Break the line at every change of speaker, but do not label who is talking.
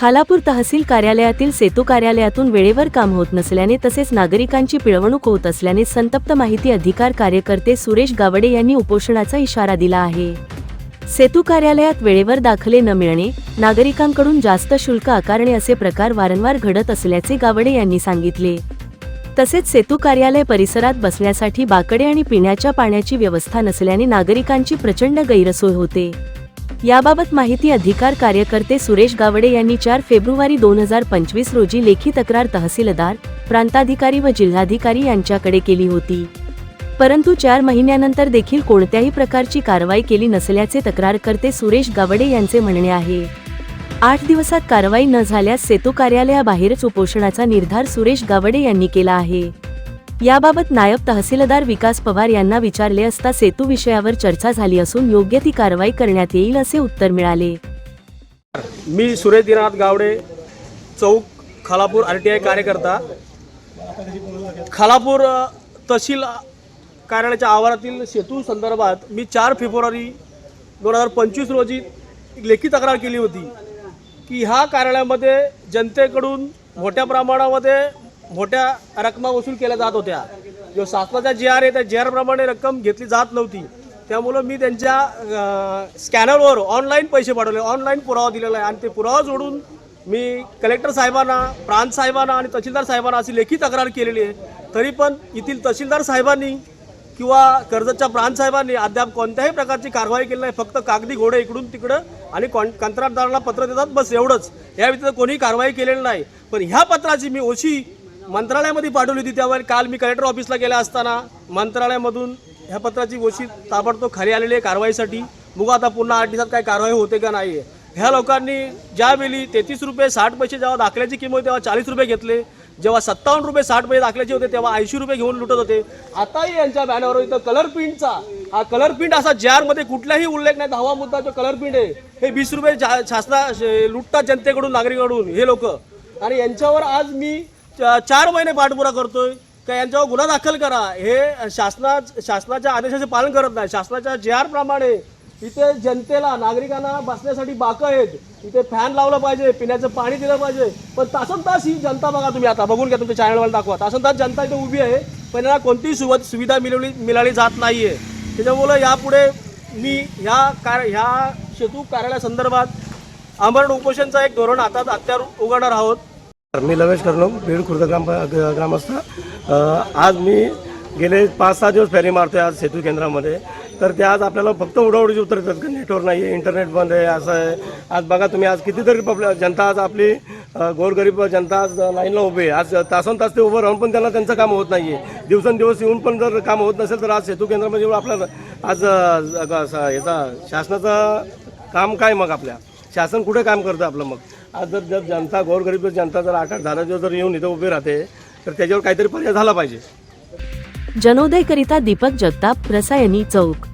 खालापूर तहसील कार्यालयातील सेतू कार्यालयातून वेळेवर काम होत नसल्याने तसेच नागरिकांची पिळवणूक होत असल्याने संतप्त माहिती अधिकार कार्यकर्ते सुरेश गावडे यांनी उपोषणाचा इशारा दिला आहे. सेतू कार्यालयात वेळेवर दाखले न मिळणे नागरिकांकडून जास्त शुल्क आकारणे असे प्रकार वारंवार घडत असल्याचे गावडे यांनी सांगितले. तसेच सेतू कार्यालय परिसरात बसण्यासाठी बाकडे आणि पिण्याच्या पाण्याची व्यवस्था नसल्याने नागरिकांची प्रचंड गैरसोय होते. याबाबत माहिती अधिकार कार्यकर्ते सुरेश गावडे यांनी चार फेब्रुवारी दोन हजार पंचवीस रोजी लेखी तक्रार तहसीलदार प्रांताधिकारी व जिल्हाधिकारी यांच्याकडे केली होती. परंतु चार महिन्यानंतर देखील कोणत्याही प्रकारची कारवाई केली नसल्याचे तक्रारकर्ते सुरेश गावडे यांचे म्हणणे आहे. आठ दिवसात कारवाई न झाल्यास सेतू कार्यालयाबाहेरच उपोषणाचा निर्धार सुरेश गावडे यांनी केला आहे. याबाबत नायब तहसीलदार विकास पवार यांना विचारले असता सेतू विषयावर चर्चा झाली असून योग्य ती कारवाई करण्यात येईल असे उत्तर मिळाले.
मी सुरेश दिनाथ गावडे चौक खालापूर आर टी आय कार्यकर्ता. खालापूर तहसील कार्यालयाच्या आवारातील सेतू संदर्भात मी चार फेब्रुवारी दोन हजार पंचवीस रोजी एक लेखी तक्रार केली होती की ह्या कार्यालयामध्ये जनतेकडून मोठ्या प्रमाणामध्ये मोठ्या रकमा वसूल केल्या जात होत्या. जो शासनाचा जी आर आहे त्या जी आरप्रमाणे रक्कम घेतली जात नव्हती. त्यामुळं मी त्यांच्या स्कॅनरवर ऑनलाईन पैसे पाठवले. ऑनलाईन पुरावा दिलेला आहे. आणि ते पुरावा जोडून मी कलेक्टर साहेबांना प्रांत साहेबांना आणि तहसीलदार साहेबांना अशी लेखी तक्रार केलेली आहे. तरी पण येथील तहसीलदार साहेबांनी किंवा कर्जतच्या प्रांत साहेबांनी अद्याप कोणत्याही प्रकारची कारवाई केली नाही. फक्त कागदी घोडे इकडून तिकडं आणि कॉन कंत्राटदारांना पत्र देतात. बस एवढंच. या व्यतिरिक्त कोणीही कारवाई केलेली नाही. पण ह्या पत्राची मी ओशी मंत्रालयामध्ये पाठवली होती त्यावर. काल मी कलेक्टर ऑफिसला गेला असताना मंत्रालयामधून ह्या पत्राची गोष्टी ताबडतोब खाली आलेली आहे कारवाईसाठी. बघू आता पुन्हा आठ दिवसात काय कारवाई होते का नाही आहे. ह्या लोकांनी ज्यावेळी तेहतीस रुपये साठ पैसे जेव्हा दाखल्याची किंमत होती, तेव्हा चाळीस रुपये घेतले. जेव्हा सत्तावन्न रुपये साठ पैसे दाखल्याचे होते तेव्हा ऐंशी रुपये घेऊन लुटत होते. आताही यांच्या बॅनरवर इथं कलर प्रिंटचा हा कलर प्रिंट असा ज्यामध्ये कुठलाही उल्लेख नाही दहावा मुद्दा जो कलर प्रिंट आहे हे वीस रुपये शासना लुटतात जनतेकडून नागरिकांकडून हे लोक. आणि यांच्यावर आज मी चार महिने पाठपुरा करतोय. का यांच्यावर गुन्हा दाखल करा. हे शासना शासनाच्या आदेशाचे पालन करत नाही. शासनाच्या जे आर प्रमाणे इथे जनतेला नागरिकांना बसण्यासाठी बाकं आहेत. इथे फॅन लावलं पाहिजे पिण्याचं पाणी दिलं पाहिजे. पण तासन तास ही जनता बघा तुम्ही आता. बघून घ्या तुमच्या चॅनलवर दाखवा. तासन तास जनता इथे उभी आहे. पण यांना कोणतीही सुव सुविधा मिळवली मिळाली जात नाही आहे त्याच्यामुळं यापुढे मी ह्या कार ह्या सेतू कार्यालयासंदर्भात आमरण उपोषणचा एक धोरण आता अत्यार उघडणार आहोत.
मी लवेश कर्नम बीड खुर्द ग्राम ग्रामस्थ. आज मी गेले पाच सहा दिवस फेरी मारतो आहे आज सेतू केंद्रामध्ये. तर ते आज आपल्याला फक्त उडावडीची उत्तर देतात की? नेटवर्क नाही आहे इंटरनेट बंद आहे असं आहे. आज बघा तुम्ही आज कितीतरी पब्लिक जनता आज आपली गोरगरीब जनता आज लाईनला उभी आहे. आज तासन तास ते उभं राहून पण त्यांना त्यांचं काम होत नाही आहे दिवसेंदिवस येऊन पण जर काम होत नसेल तर आज सेतू केंद्रामध्ये येऊन आपल्या आज याचा शासनाचं काम काय मग आपल्या? शासन कुठे काम करतं आपलं मग? आज जर जर जनता गोरगरीब जनता जर आठ आठ दहा दिवस जर येऊन इथं उभी राहते तर त्याच्यावर काहीतरी पर्याय झाला पाहिजे.
जनोदयकरिता दीपक जगताप रसायनी चौक.